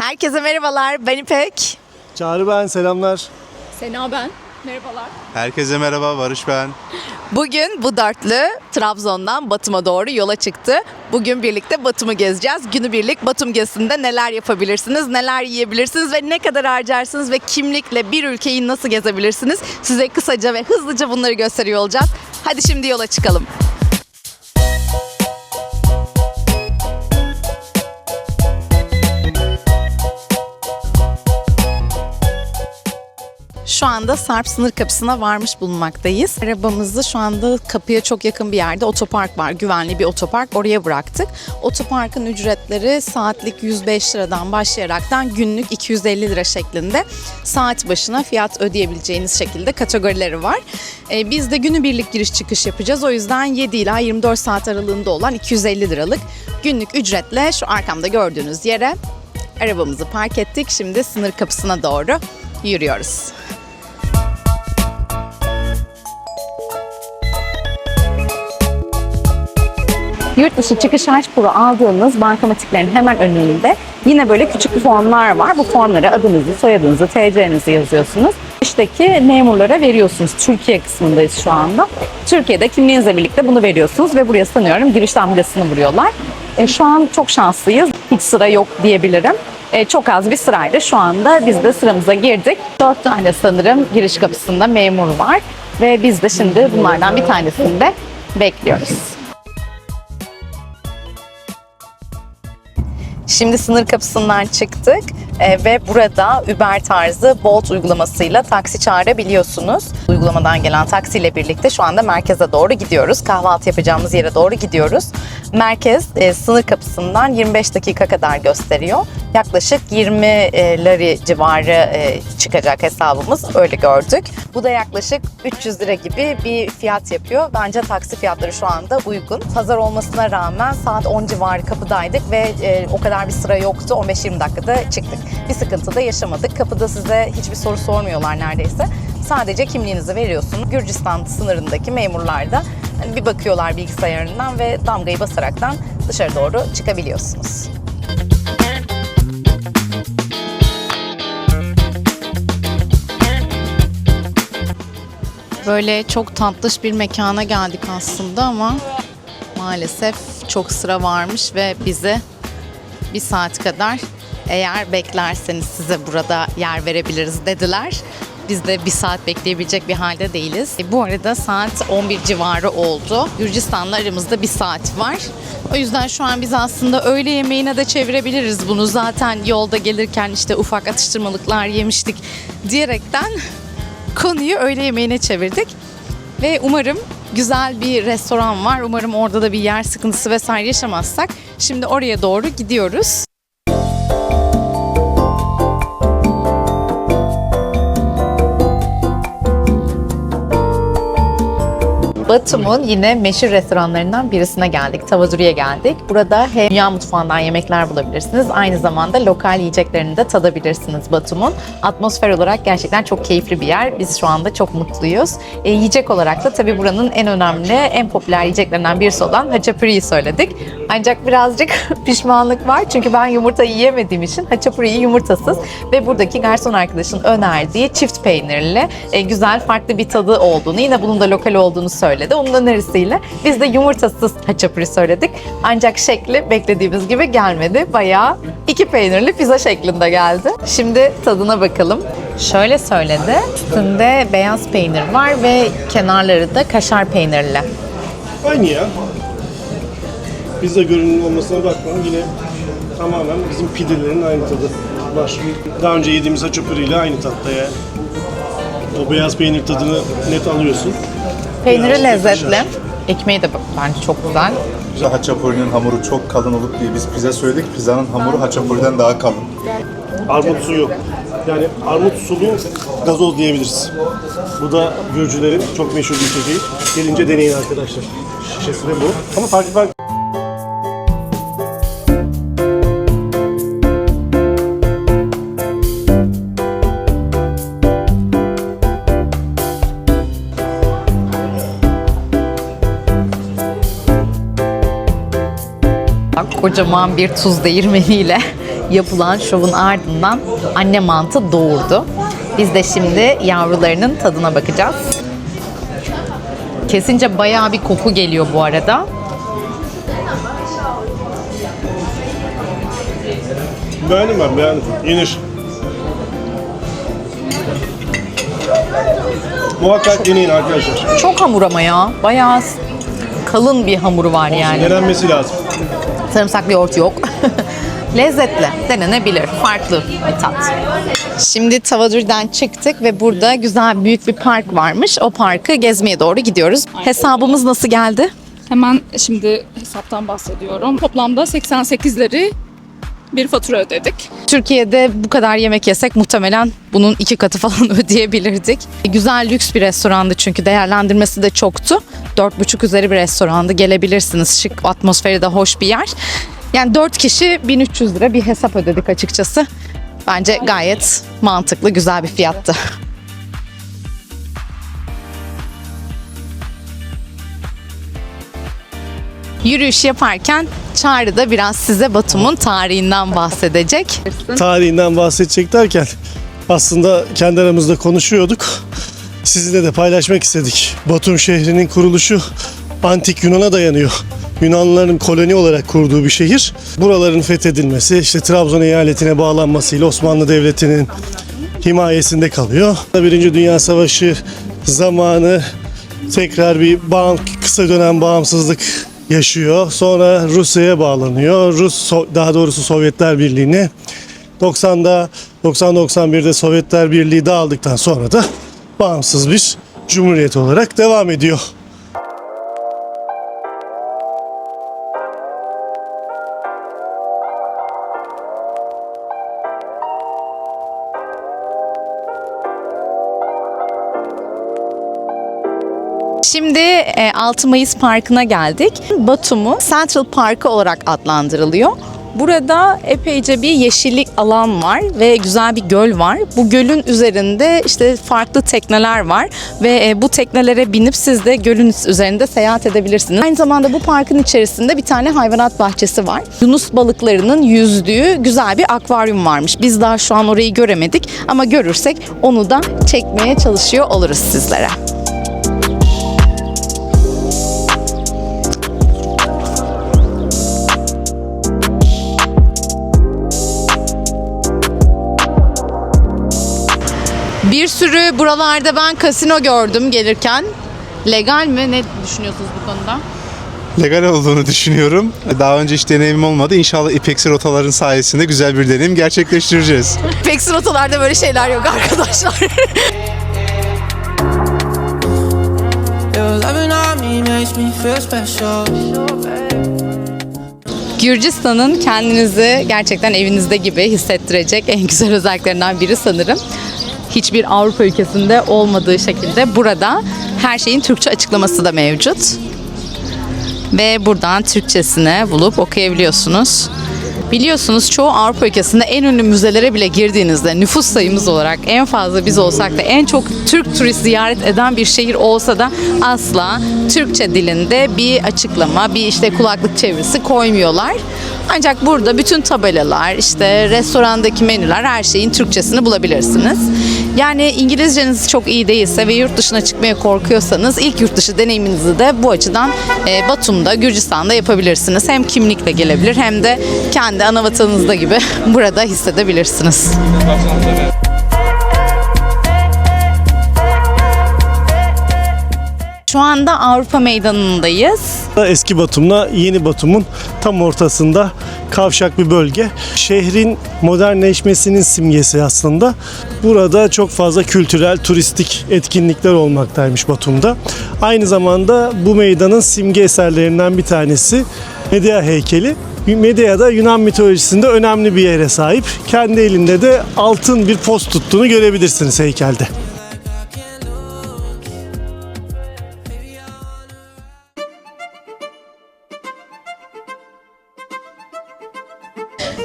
Herkese merhabalar. Ben İpek. Çağrı ben, selamlar. Sena ben. Merhabalar. Herkese merhaba, Barış ben. Bugün bu dörtlü Trabzon'dan Batum'a doğru yola çıktı. Bugün birlikte Batum'u gezeceğiz. Günübirlik Batum gezisinde neler yapabilirsiniz, neler yiyebilirsiniz ve ne kadar harcarsınız ve kimlikle bir ülkeyi nasıl gezebilirsiniz? Size kısaca ve hızlıca bunları gösteriyor olacağız. Hadi şimdi yola çıkalım. Şu anda Sarp sınır kapısına varmış bulunmaktayız. Arabamızı şu anda kapıya çok yakın bir yerde otopark var. Güvenli bir otopark. Oraya bıraktık. Otoparkın ücretleri saatlik 105 liradan başlayaraktan günlük 250 lira şeklinde saat başına fiyat ödeyebileceğiniz şekilde kategorileri var. Ee, biz de günübirlik giriş çıkış yapacağız. O yüzden 7 ila 24 saat aralığında olan 250 liralık günlük ücretle şu arkamda gördüğünüz yere arabamızı park ettik. Şimdi sınır kapısına doğru yürüyoruz. Yurt dışı çıkış harçpuru aldığınız bankamatiklerin hemen önünde yine böyle küçük formlar var. Bu formlara adınızı, soyadınızı, TC'nizi yazıyorsunuz. İşteki memurlara veriyorsunuz. Türkiye kısmındayız şu anda. Türkiye'de kimliğinizle birlikte bunu veriyorsunuz ve buraya sanıyorum giriş damgasını vuruyorlar. E, şu an çok şanslıyız. Hiç sıra yok diyebilirim. E, çok az bir sırayla şu anda biz de sıramıza girdik. Dört tane sanırım giriş kapısında memur var ve biz de şimdi bunlardan bir tanesinde bekliyoruz. Şimdi sınır kapısından çıktık e, ve burada Uber tarzı Bolt uygulamasıyla taksi çağırabiliyorsunuz. Uygulamadan gelen taksiyle birlikte şu anda merkeze doğru gidiyoruz. Kahvaltı yapacağımız yere doğru gidiyoruz. Merkez e, sınır kapısından 25 dakika kadar gösteriyor. Yaklaşık 20 e, lari civarı çıkacak hesabımız öyle gördük. Bu da yaklaşık 300 lira gibi bir fiyat yapıyor. Bence taksi fiyatları şu anda uygun. Pazar olmasına rağmen saat 10 civarı kapıdaydık ve e, o kadar bir sıra yoktu. 15-20 dakikada çıktık. Bir sıkıntı da yaşamadık. Kapıda size hiçbir soru sormuyorlar neredeyse. Sadece kimliğinizi veriyorsunuz. Gürcistan sınırındaki memurlar da hani bir bakıyorlar bilgisayarından ve damgayı basaraktan dışarı doğru çıkabiliyorsunuz. Böyle çok tatlış bir mekana geldik aslında ama maalesef çok sıra varmış ve bize bir saat kadar eğer beklerseniz size burada yer verebiliriz dediler. Biz de bir saat bekleyebilecek bir halde değiliz. E, bu arada saat 11 civarı oldu. Gürcistan'la aramızda bir saat var. O yüzden şu an biz aslında öğle yemeğine de çevirebiliriz bunu. Zaten yolda gelirken işte ufak atıştırmalıklar yemiştik diyerekten konuyu öğle yemeğine çevirdik. Ve umarım güzel bir restoran var. Umarım orada da bir yer sıkıntısı vesaire yaşamazsak. Şimdi oraya doğru gidiyoruz. Batum'un yine meşhur restoranlarından birisine geldik. Tavaduri'ye geldik. Burada hem dünya mutfağından yemekler bulabilirsiniz. Aynı zamanda lokal yiyeceklerini de tadabilirsiniz Batum'un. Atmosfer olarak gerçekten çok keyifli bir yer. Biz şu anda çok mutluyuz. E, yiyecek olarak da tabii buranın en önemli, en popüler yiyeceklerinden birisi olan haçapuri'yi söyledik. Ancak birazcık pişmanlık var. Çünkü ben yumurta yiyemediğim için haçapuri'yi yumurtasız ve buradaki garson arkadaşın önerdiği çift peynirli e, güzel farklı bir tadı olduğunu, yine bunun da lokal olduğunu söyledi. Onun önerisiyle biz de yumurtasız haçapuri söyledik. Ancak şekli beklediğimiz gibi gelmedi. Bayağı iki peynirli pizza şeklinde geldi. Şimdi tadına bakalım. Şöyle söyledi. Üstünde beyaz peynir var ve kenarları da kaşar peynirli. Aynı ya. Pizza görünümü olmasına bakma yine tamamen bizim pidelerin aynı tadı var. Daha önce yediğimiz haçapuri ile aynı tatta ya. O beyaz peynir tadını net alıyorsun. Peyniri lezzetli. Ekmeği de bence çok güzel. Haçapuri'nin hamuru çok kalın olup diye biz pizza söyledik. Pizzanın hamuru haçapuri'den daha kalın. Armut suyu. Yani armut sulu gazoz diyebiliriz. Bu da Gürcülerin çok meşhur bir içeceği. Gelince deneyin arkadaşlar. Şişesi de bu. Ama farklı farklı Kocaman bir tuz değirmeniyle yapılan şovun ardından anne mantı doğurdu. Biz de şimdi yavrularının tadına bakacağız. Kesince bayağı bir koku geliyor bu arada. Beğendim ben beğendim. Yenir. Muhakkak deneyin arkadaşlar. Çok hamur ama ya. Bayağı kalın bir hamuru var yani. Denenmesi lazım. Sarımsaklı yoğurt yok. Lezzetli, denenebilir. Farklı bir tat. Şimdi Tavadür'den çıktık ve burada güzel büyük bir park varmış. O parkı gezmeye doğru gidiyoruz. Hesabımız nasıl geldi? Hemen şimdi hesaptan bahsediyorum. Toplamda 88'leri bir fatura ödedik. Türkiye'de bu kadar yemek yesek muhtemelen bunun iki katı falan ödeyebilirdik. Güzel lüks bir restorandı çünkü değerlendirmesi de çoktu. 4,5 üzeri bir restorandı. Gelebilirsiniz. Şık, atmosferi de hoş bir yer. Yani 4 kişi 1300 lira bir hesap ödedik açıkçası. Bence gayet mantıklı, güzel bir fiyattı. Yürüyüş yaparken Çağrı da biraz size Batum'un tarihinden bahsedecek. Tarihinden bahsedecek derken aslında kendi aramızda konuşuyorduk. Sizinle de paylaşmak istedik. Batum şehrinin kuruluşu antik Yunan'a dayanıyor. Yunanlıların koloni olarak kurduğu bir şehir. Buraların fethedilmesi, işte Trabzon eyaletine bağlanmasıyla Osmanlı Devleti'nin himayesinde kalıyor. Birinci Dünya Savaşı zamanı tekrar bir bağım, kısa dönem bağımsızlık yaşıyor. Sonra Rusya'ya bağlanıyor. Rus daha doğrusu Sovyetler Birliği'ne. 90'da 90-91'de Sovyetler Birliği dağıldıktan sonra da bağımsız bir cumhuriyet olarak devam ediyor. Şimdi e, 6 Mayıs Parkı'na geldik. Batum'u Central Parkı olarak adlandırılıyor. Burada epeyce bir yeşillik alan var ve güzel bir göl var. Bu gölün üzerinde işte farklı tekneler var ve e, bu teknelere binip siz de gölün üzerinde seyahat edebilirsiniz. Aynı zamanda bu parkın içerisinde bir tane hayvanat bahçesi var. Yunus balıklarının yüzdüğü güzel bir akvaryum varmış. Biz daha şu an orayı göremedik ama görürsek onu da çekmeye çalışıyor oluruz sizlere. Bir sürü buralarda ben kasino gördüm gelirken. Legal mi? Ne düşünüyorsunuz bu konuda? Legal olduğunu düşünüyorum. Daha önce hiç deneyimim olmadı. İnşallah İpeksi rotaların sayesinde güzel bir deneyim gerçekleştireceğiz. Pek rotalarda böyle şeyler yok arkadaşlar. Gürcistan'ın kendinizi gerçekten evinizde gibi hissettirecek en güzel özelliklerinden biri sanırım. Hiçbir Avrupa ülkesinde olmadığı şekilde burada her şeyin Türkçe açıklaması da mevcut. Ve buradan Türkçesine bulup okuyabiliyorsunuz. Biliyorsunuz çoğu Avrupa ülkesinde en ünlü müzelere bile girdiğinizde nüfus sayımız olarak en fazla biz olsak da en çok Türk turist ziyaret eden bir şehir olsa da asla Türkçe dilinde bir açıklama, bir işte kulaklık çevirisi koymuyorlar. Ancak burada bütün tabelalar, işte restorandaki menüler her şeyin Türkçesini bulabilirsiniz. Yani İngilizceniz çok iyi değilse ve yurt dışına çıkmaya korkuyorsanız ilk yurt dışı deneyiminizi de bu açıdan e, Batum'da, Gürcistan'da yapabilirsiniz. Hem kimlikle gelebilir hem de kendi ana vatanınızda gibi burada hissedebilirsiniz. Şu anda Avrupa Meydanı'ndayız. Eski Batum'la yeni Batum'un tam ortasında kavşak bir bölge. Şehrin modernleşmesinin simgesi aslında. Burada çok fazla kültürel, turistik etkinlikler olmaktaymış Batum'da. Aynı zamanda bu meydanın simge eserlerinden bir tanesi Medea heykeli. Medea da Yunan mitolojisinde önemli bir yere sahip. Kendi elinde de altın bir post tuttuğunu görebilirsiniz heykelde.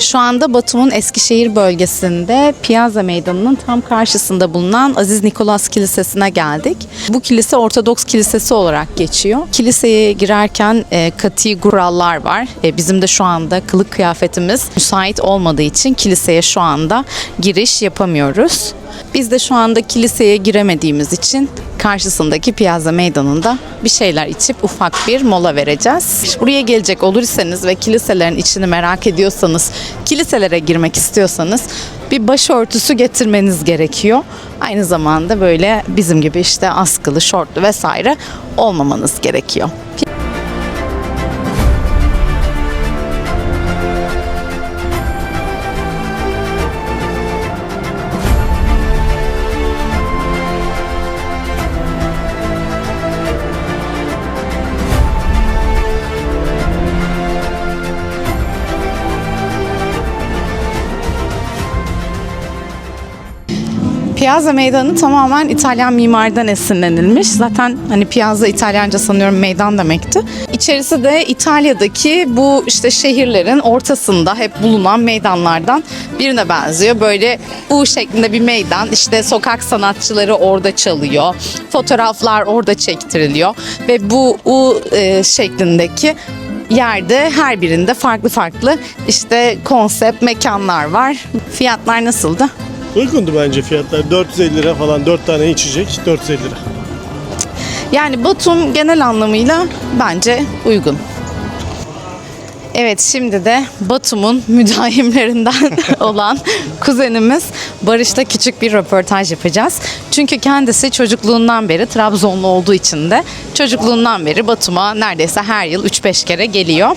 Şu anda Batum'un Eskişehir bölgesinde Piazza Meydanı'nın tam karşısında bulunan Aziz Nikolas Kilisesi'ne geldik. Bu kilise Ortodoks Kilisesi olarak geçiyor. Kiliseye girerken e, kati kurallar var. E, bizim de şu anda kılık kıyafetimiz müsait olmadığı için kiliseye şu anda giriş yapamıyoruz. Biz de şu anda kiliseye giremediğimiz için karşısındaki Piazza Meydanı'nda bir şeyler içip ufak bir mola vereceğiz. Buraya gelecek olursanız ve kiliselerin içini merak ediyorsanız, kiliselere girmek istiyorsanız bir başörtüsü getirmeniz gerekiyor. Aynı zamanda böyle bizim gibi işte askılı, şortlu vesaire olmamanız gerekiyor. Piazza Meydanı tamamen İtalyan mimariden esinlenilmiş. Zaten hani Piazza İtalyanca sanıyorum meydan demekti. İçerisi de İtalya'daki bu işte şehirlerin ortasında hep bulunan meydanlardan birine benziyor. Böyle bu şeklinde bir meydan. İşte sokak sanatçıları orada çalıyor. Fotoğraflar orada çektiriliyor ve bu U e, şeklindeki yerde her birinde farklı farklı işte konsept mekanlar var. Fiyatlar nasıldı? Uygundu bence fiyatlar. 450 lira falan 4 tane içecek 450 lira. Yani Batum genel anlamıyla bence uygun. Evet şimdi de Batum'un müdahimlerinden olan kuzenimiz Barış'ta küçük bir röportaj yapacağız. Çünkü kendisi çocukluğundan beri Trabzonlu olduğu için de çocukluğundan beri Batum'a neredeyse her yıl 3-5 kere geliyor.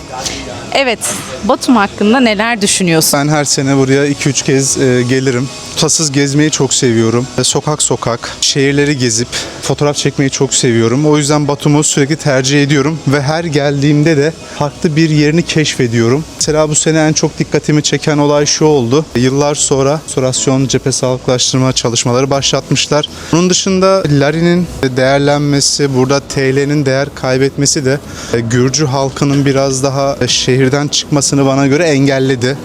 Evet Batum hakkında neler düşünüyorsun? Ben her sene buraya 2-3 kez e, gelirim. Tutasız gezmeyi çok seviyorum. E, Sokak sokak, şehirleri gezip fotoğraf çekmeyi çok seviyorum. O yüzden Batum'u sürekli tercih ediyorum ve her geldiğimde de farklı bir yerini keşfediyorum. Mesela bu sene en çok dikkatimi çeken olay şu oldu. Yıllar sonra restorasyon cephe sağlıklaştırma çalışmaları başlatmışlar. Bunun dışında Lari'nin değerlenmesi, burada TL'nin değer kaybetmesi de e, Gürcü halkının biraz daha şehirden çıkmasını bana göre engelledi.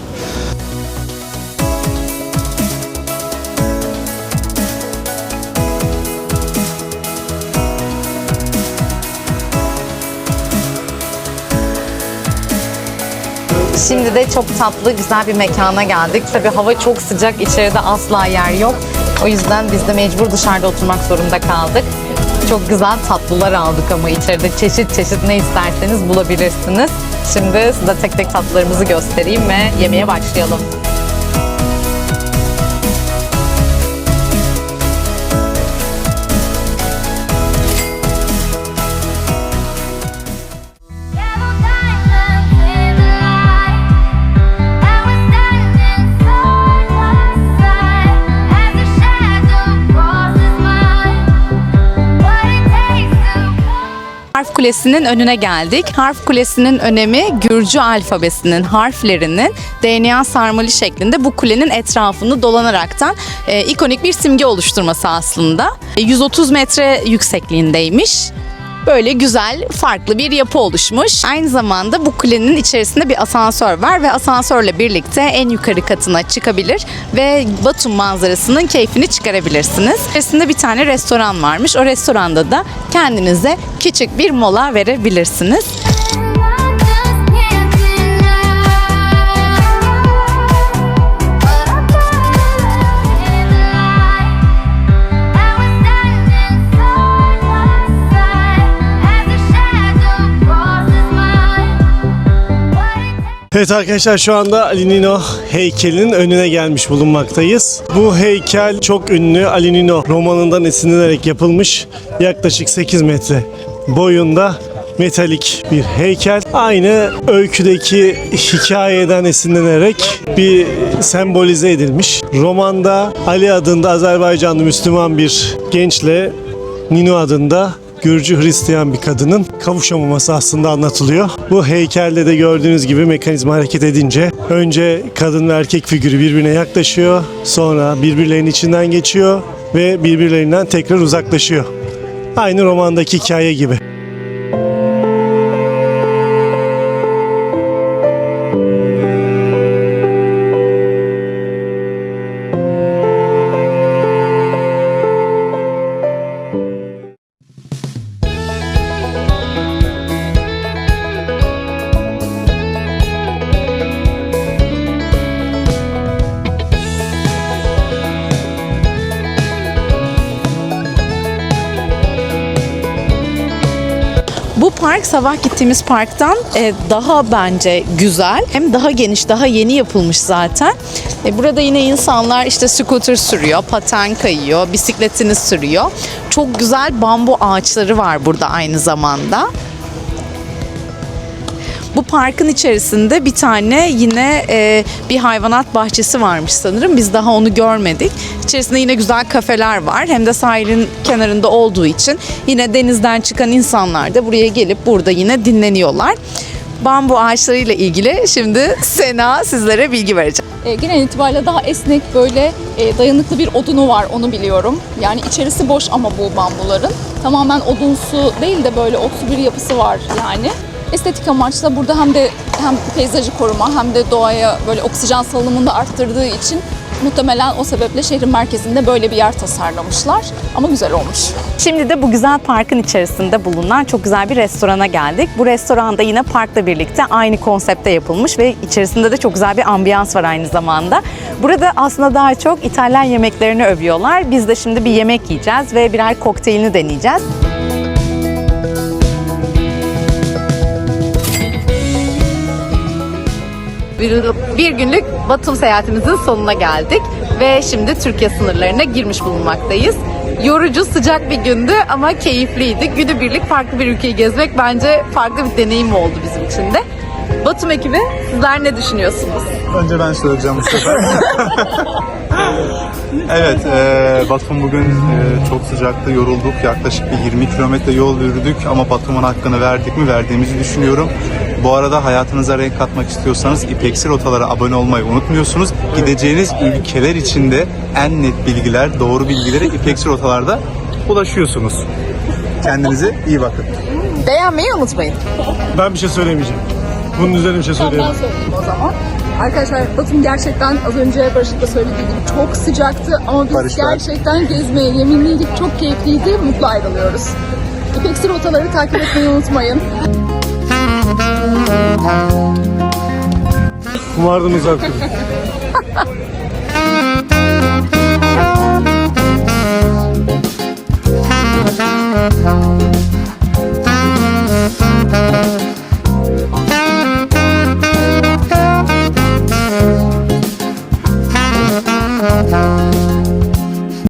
Şimdi de çok tatlı güzel bir mekana geldik. Tabii hava çok sıcak, içeride asla yer yok. O yüzden biz de mecbur dışarıda oturmak zorunda kaldık. Çok güzel tatlılar aldık ama içeride çeşit çeşit ne isterseniz bulabilirsiniz. Şimdi size tek tek tatlılarımızı göstereyim ve yemeğe başlayalım. Kulesi'nin önüne geldik. Harf Kulesi'nin önemi Gürcü alfabesinin harflerinin DNA sarmalı şeklinde bu kulenin etrafını dolanaraktan e, ikonik bir simge oluşturması aslında. E, 130 metre yüksekliğindeymiş. Böyle güzel, farklı bir yapı oluşmuş. Aynı zamanda bu kulenin içerisinde bir asansör var ve asansörle birlikte en yukarı katına çıkabilir ve Batum manzarasının keyfini çıkarabilirsiniz. İçerisinde bir tane restoran varmış. O restoranda da kendinize küçük bir mola verebilirsiniz. Evet arkadaşlar şu anda Ali Nino heykelinin önüne gelmiş bulunmaktayız. Bu heykel çok ünlü Ali Nino romanından esinlenerek yapılmış. Yaklaşık 8 metre boyunda metalik bir heykel. Aynı öyküdeki hikayeden esinlenerek bir sembolize edilmiş. Romanda Ali adında Azerbaycanlı Müslüman bir gençle Nino adında Gürcü Hristiyan bir kadının kavuşamaması aslında anlatılıyor. Bu heykelde de gördüğünüz gibi mekanizma hareket edince önce kadın ve erkek figürü birbirine yaklaşıyor. Sonra birbirlerinin içinden geçiyor ve birbirlerinden tekrar uzaklaşıyor. Aynı romandaki hikaye gibi. Park sabah gittiğimiz parktan e, daha bence güzel. Hem daha geniş, daha yeni yapılmış zaten. E, burada yine insanlar işte scooter sürüyor, paten kayıyor, bisikletini sürüyor. Çok güzel bambu ağaçları var burada aynı zamanda. Bu parkın içerisinde bir tane yine e, bir hayvanat bahçesi varmış sanırım. Biz daha onu görmedik. İçerisinde yine güzel kafeler var. Hem de sahilin kenarında olduğu için yine denizden çıkan insanlar da buraya gelip burada yine dinleniyorlar. Bambu ağaçlarıyla ilgili şimdi Sena sizlere bilgi verecek. E, genel itibariyle daha esnek böyle e, dayanıklı bir odunu var onu biliyorum. Yani içerisi boş ama bu bambuların. Tamamen odunsu değil de böyle otsu bir yapısı var yani. Estetik amaçla burada hem de hem peyzajı koruma hem de doğaya böyle oksijen salınımını da arttırdığı için muhtemelen o sebeple şehrin merkezinde böyle bir yer tasarlamışlar. Ama güzel olmuş. Şimdi de bu güzel parkın içerisinde bulunan çok güzel bir restorana geldik. Bu restoranda yine parkla birlikte aynı konsepte yapılmış ve içerisinde de çok güzel bir ambiyans var aynı zamanda. Burada aslında daha çok İtalyan yemeklerini övüyorlar. Biz de şimdi bir yemek yiyeceğiz ve birer kokteylini deneyeceğiz. Bir, bir günlük Batum seyahatimizin sonuna geldik ve şimdi Türkiye sınırlarına girmiş bulunmaktayız. Yorucu, sıcak bir gündü ama keyifliydi. Günübirlik farklı bir ülkeyi gezmek bence farklı bir deneyim oldu bizim için de. Batum ekibi sizler ne düşünüyorsunuz? Önce ben söyleyeceğim bu sefer. evet, e, Batum bugün e, çok sıcaktı, yorulduk. Yaklaşık bir 20 kilometre yol yürüdük ama Batum'un hakkını verdik mi? Verdiğimizi düşünüyorum. Bu arada hayatınıza renk katmak istiyorsanız İpeksi rotalara abone olmayı unutmuyorsunuz. Gideceğiniz ülkeler içinde en net bilgiler, doğru bilgileri İpeksi rotalarda ulaşıyorsunuz. Kendinize iyi bakın. Beğenmeyi unutmayın. Ben bir şey söylemeyeceğim. Bunun üzerine bir şey söyleyemem. söyleyeyim o zaman. Arkadaşlar Batum gerçekten az önce Barış'ın da söylediği gibi çok sıcaktı ama biz Barış ben. gerçekten gezmeye yeminliydik. Çok keyifliydi. Mutlu ayrılıyoruz. İpeksi rotaları takip etmeyi unutmayın. Kumardınız artık. Thank